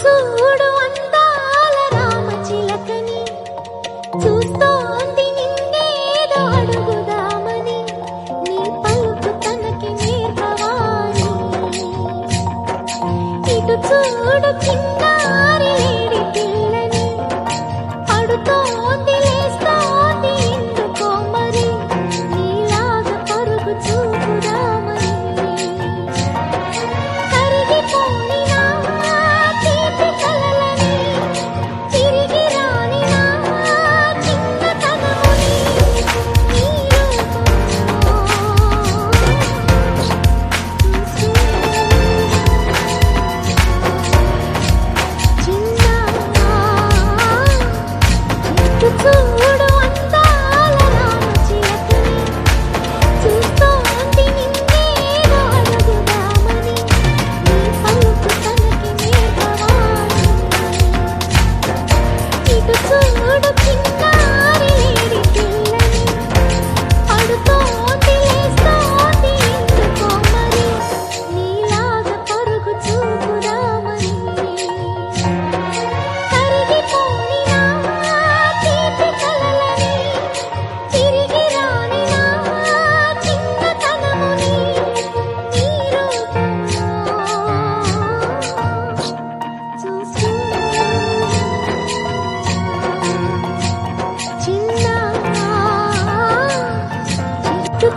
చూడు అందాల రామ చిలకని. చూస్తోంది నిన్నేదో అడుగుదామని నీ పలుకు తనకి నేర్పవాని ఇటు చూడు చిన్నారి లేడి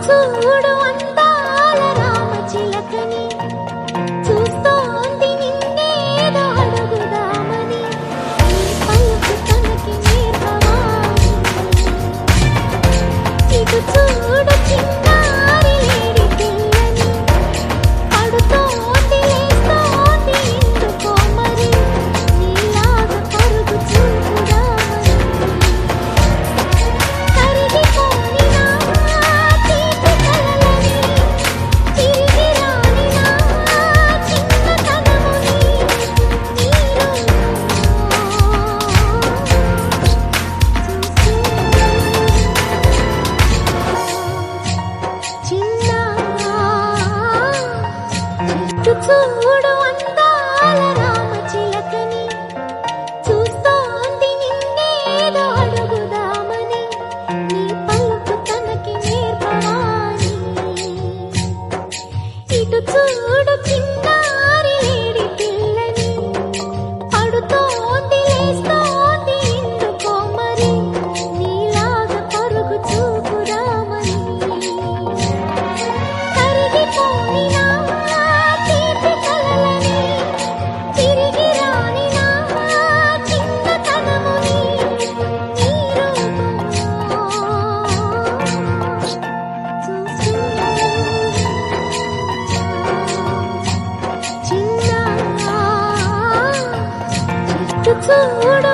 走不完。చూడు అందాల రామచిలకని చూస్తోంది నిన్నేదో అడుగుదామని. తనకి నేర్పవాని ಕೂಡ